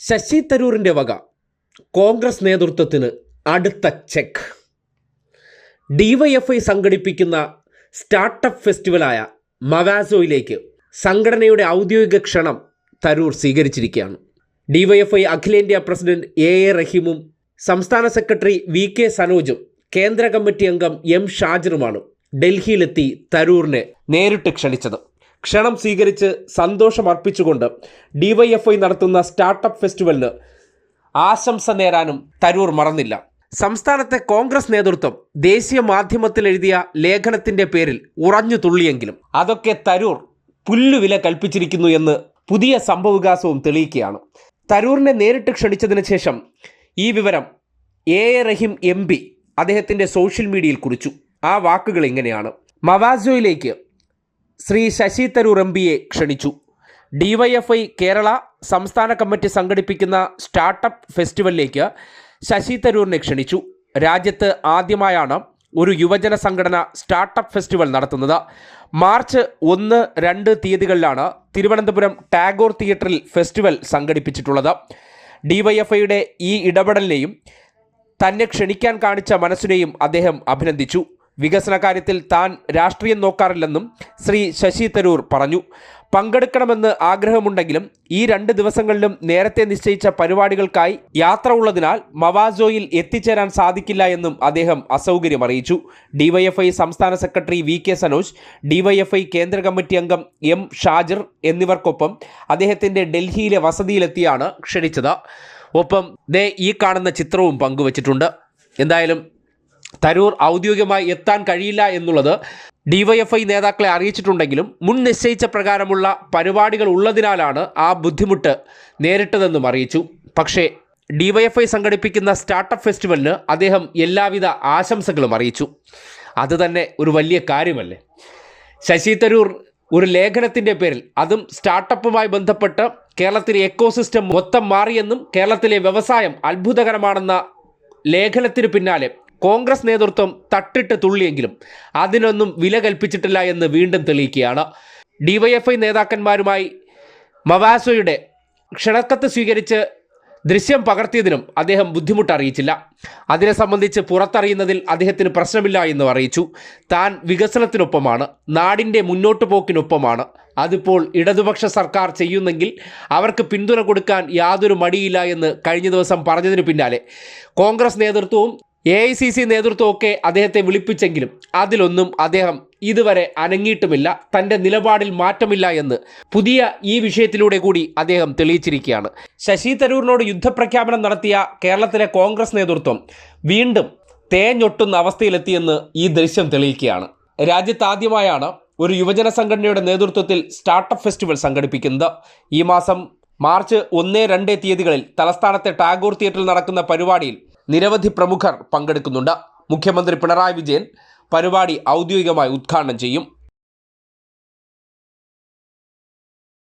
ശശി തരൂരിന്റെ വക കോൺഗ്രസ് നേതൃത്വത്തിന് അടുത്ത ചെക്ക്. ഡിവൈഎഫ്ഐ സംഘടിപ്പിക്കുന്ന സ്റ്റാർട്ടപ്പ് ഫെസ്റ്റിവലായ മവാസോയിലേക്ക് സംഘടനയുടെ ഔദ്യോഗിക ക്ഷണം തരൂർ സ്വീകരിച്ചിരിക്കുകയാണ്. ഡിവൈഎഫ്ഐ അഖിലേന്ത്യാ പ്രസിഡന്റ് എ എ റഹീമും സംസ്ഥാന സെക്രട്ടറി വി കെ സനോജും കേന്ദ്ര കമ്മിറ്റി അംഗം എം ഷാജിറുമാണ് ഡൽഹിയിലെത്തി തരൂറിനെ നേരിട്ട് ക്ഷണിച്ചത്. ക്ഷണം സ്വീകരിച്ച് സന്തോഷം അർപ്പിച്ചുകൊണ്ട് ഡിവൈഎഫ്ഐ നടത്തുന്ന സ്റ്റാർട്ടപ്പ് ഫെസ്റ്റിവലിന് ആശംസ നേരാനും തരൂർ മറന്നില്ല. സംസ്ഥാനത്തെ കോൺഗ്രസ് നേതൃത്വം ദേശീയ മാധ്യമത്തിൽ എഴുതിയ ലേഖനത്തിന്റെ പേരിൽ ഉറഞ്ഞു തുള്ളിയെങ്കിലും അതൊക്കെ തരൂർ പുല്ലുവില കൽപ്പിച്ചിരിക്കുന്നു എന്ന് പുതിയ സംഭവവികാസവും തെളിയിക്കുകയാണ്. തരൂറിനെ നേരിട്ട് ക്ഷണിച്ചതിന് ശേഷം ഈ വിവരം A A Rahim M P അദ്ദേഹത്തിന്റെ സോഷ്യൽ മീഡിയയിൽ കുറിച്ചു. ആ വാക്കുകൾ ഇങ്ങനെയാണ്. മവാസോയിലേക്ക് ശ്രീ ശശി തരൂർ എം പിയെ ക്ഷണിച്ചു. ഡിവൈഎഫ്ഐ കേരള സംസ്ഥാന കമ്മിറ്റി സംഘടിപ്പിക്കുന്ന സ്റ്റാർട്ടപ്പ് ഫെസ്റ്റിവലിലേക്ക് ശശി തരൂരിനെ ക്ഷണിച്ചു. രാജ്യത്ത് ആദ്യമായാണ് ഒരു യുവജന സംഘടന സ്റ്റാർട്ടപ്പ് ഫെസ്റ്റിവൽ നടത്തുന്നത്. മാർച്ച് ഒന്ന് രണ്ട് തീയതികളിലാണ് തിരുവനന്തപുരം ടാഗോർ തിയേറ്ററിൽ ഫെസ്റ്റിവൽ സംഘടിപ്പിച്ചിട്ടുള്ളത്. ഡിവൈഎഫ്ഐയുടെ ഈ ഇടപെടലിനെയും തന്നെ ക്ഷണിക്കാൻ കാണിച്ച മനസ്സിനെയും അദ്ദേഹം അഭിനന്ദിച്ചു. വികസന കാര്യത്തിൽ താൻ രാഷ്ട്രീയം നോക്കാറില്ലെന്നും ശ്രീ ശശി തരൂർ പറഞ്ഞു. പങ്കെടുക്കണമെന്ന് ആഗ്രഹമുണ്ടെങ്കിലും ഈ രണ്ട് ദിവസങ്ങളിലും നേരത്തെ നിശ്ചയിച്ച പരിപാടികൾക്കായി യാത്ര ഉള്ളതിനാൽ മവാസോയിൽ എത്തിച്ചേരാൻ സാധിക്കില്ല എന്നും അദ്ദേഹം അസൗകര്യം അറിയിച്ചു. ഡിവൈഎഫ്ഐ സംസ്ഥാന secretary V K Sanoj DYFI കേന്ദ്ര കമ്മിറ്റി അംഗം എം ഷാജിർ എന്നിവർക്കൊപ്പം അദ്ദേഹത്തിന്റെ ഡൽഹിയിലെ വസതിയിലെത്തിയാണ് ക്ഷണിച്ചത്. ഒപ്പം ദേ ഈ കാണുന്ന ചിത്രവും പങ്കുവച്ചിട്ടുണ്ട്. എന്തായാലും തരൂർ ഔദ്യോഗികമായി എത്താൻ കഴിയില്ല എന്നുള്ളത് ഡിവൈഎഫ്ഐ നേതാക്കളെ അറിയിച്ചിട്ടുണ്ടെങ്കിലും മുൻ നിശ്ചയിച്ച പ്രകാരമുള്ള പരിപാടികൾ ഉള്ളതിനാലാണ് ആ ബുദ്ധിമുട്ട് നേരിട്ടതെന്നും അറിയിച്ചു. പക്ഷേ ഡിവൈഎഫ്ഐ സംഘടിപ്പിക്കുന്ന സ്റ്റാർട്ടപ്പ് ഫെസ്റ്റിവലിന് അദ്ദേഹം എല്ലാവിധ ആശംസകളും അറിയിച്ചു. അത് തന്നെ ഒരു വലിയ കാര്യമല്ലേ? ശശി തരൂർ ഒരു ലേഖനത്തിന്റെ പേരിൽ അതും സ്റ്റാർട്ടപ്പുമായി ബന്ധപ്പെട്ട് കേരളത്തിലെ എക്കോസിസ്റ്റം മൊത്തം മാറിയെന്നും കേരളത്തിലെ വ്യവസായം അത്ഭുതകരമാണെന്ന ലേഖനത്തിന് പിന്നാലെ കോൺഗ്രസ് നേതൃത്വം തട്ടിട്ട് തുള്ളിയെങ്കിലും അതിനൊന്നും വില കൽപ്പിച്ചിട്ടില്ല എന്ന് വീണ്ടും തെളിയിക്കുകയാണ്. ഡിവൈഎഫ്ഐ നേതാക്കന്മാരുമായി മവാസോയുടെ ക്ഷണക്കത്ത് സ്വീകരിച്ച് ദൃശ്യം പകർത്തിയതിനും അദ്ദേഹം ബുദ്ധിമുട്ട് അറിയിച്ചില്ല. അതിനെ സംബന്ധിച്ച് പുറത്തറിയുന്നതിൽ അദ്ദേഹത്തിന് പ്രശ്നമില്ല എന്ന് അറിയിച്ചു. താൻ വികസനത്തിനൊപ്പമാണ് നാടിന്റെ മുന്നോട്ടു പോക്കിനൊപ്പമാണ്. അതിപ്പോൾ ഇടതുപക്ഷ സർക്കാർ ചെയ്യുന്നെങ്കിൽ അവർക്ക് പിന്തുണ കൊടുക്കാൻ യാതൊരു മടിയില്ല എന്ന് കഴിഞ്ഞ ദിവസം പറഞ്ഞതിന് പിന്നാലെ കോൺഗ്രസ് നേതൃത്വവും എ ഐ സി സി നേതൃത്വമൊക്കെ അദ്ദേഹത്തെ വിളിപ്പിച്ചെങ്കിലും അതിലൊന്നും അദ്ദേഹം ഇതുവരെ അനങ്ങിയിട്ടുമില്ല. തന്റെ നിലപാടിൽ മാറ്റമില്ല എന്ന് പുതിയ ഈ വിഷയത്തിലൂടെ കൂടി അദ്ദേഹം തെളിയിച്ചിരിക്കുകയാണ്. ശശി തരൂരിനോട് യുദ്ധപ്രഖ്യാപനം നടത്തിയ കേരളത്തിലെ കോൺഗ്രസ് നേതൃത്വം വീണ്ടും തേഞ്ഞൊട്ടുന്ന അവസ്ഥയിലെത്തിയെന്ന് ഈ ദൃശ്യം തെളിയിക്കുകയാണ്. രാജ്യത്താദ്യമായാണ് ഒരു യുവജന സംഘടനയുടെ നേതൃത്വത്തിൽ സ്റ്റാർട്ടപ്പ് ഫെസ്റ്റിവൽ സംഘടിപ്പിക്കുന്നത്. ഈ മാസം മാർച്ച് ഒന്ന് രണ്ട് തീയതികളിൽ തലസ്ഥാനത്തെ ടാഗോർ തിയേറ്ററിൽ നടക്കുന്ന പരിപാടിയിൽ നിരവധി പ്രമുഖർ പങ്കെടുക്കുന്നുണ്ട്. മുഖ്യമന്ത്രി പിണറായി വിജയൻ പരിപാടി ഔദ്യോഗികമായി ഉദ്ഘാടനം ചെയ്യും.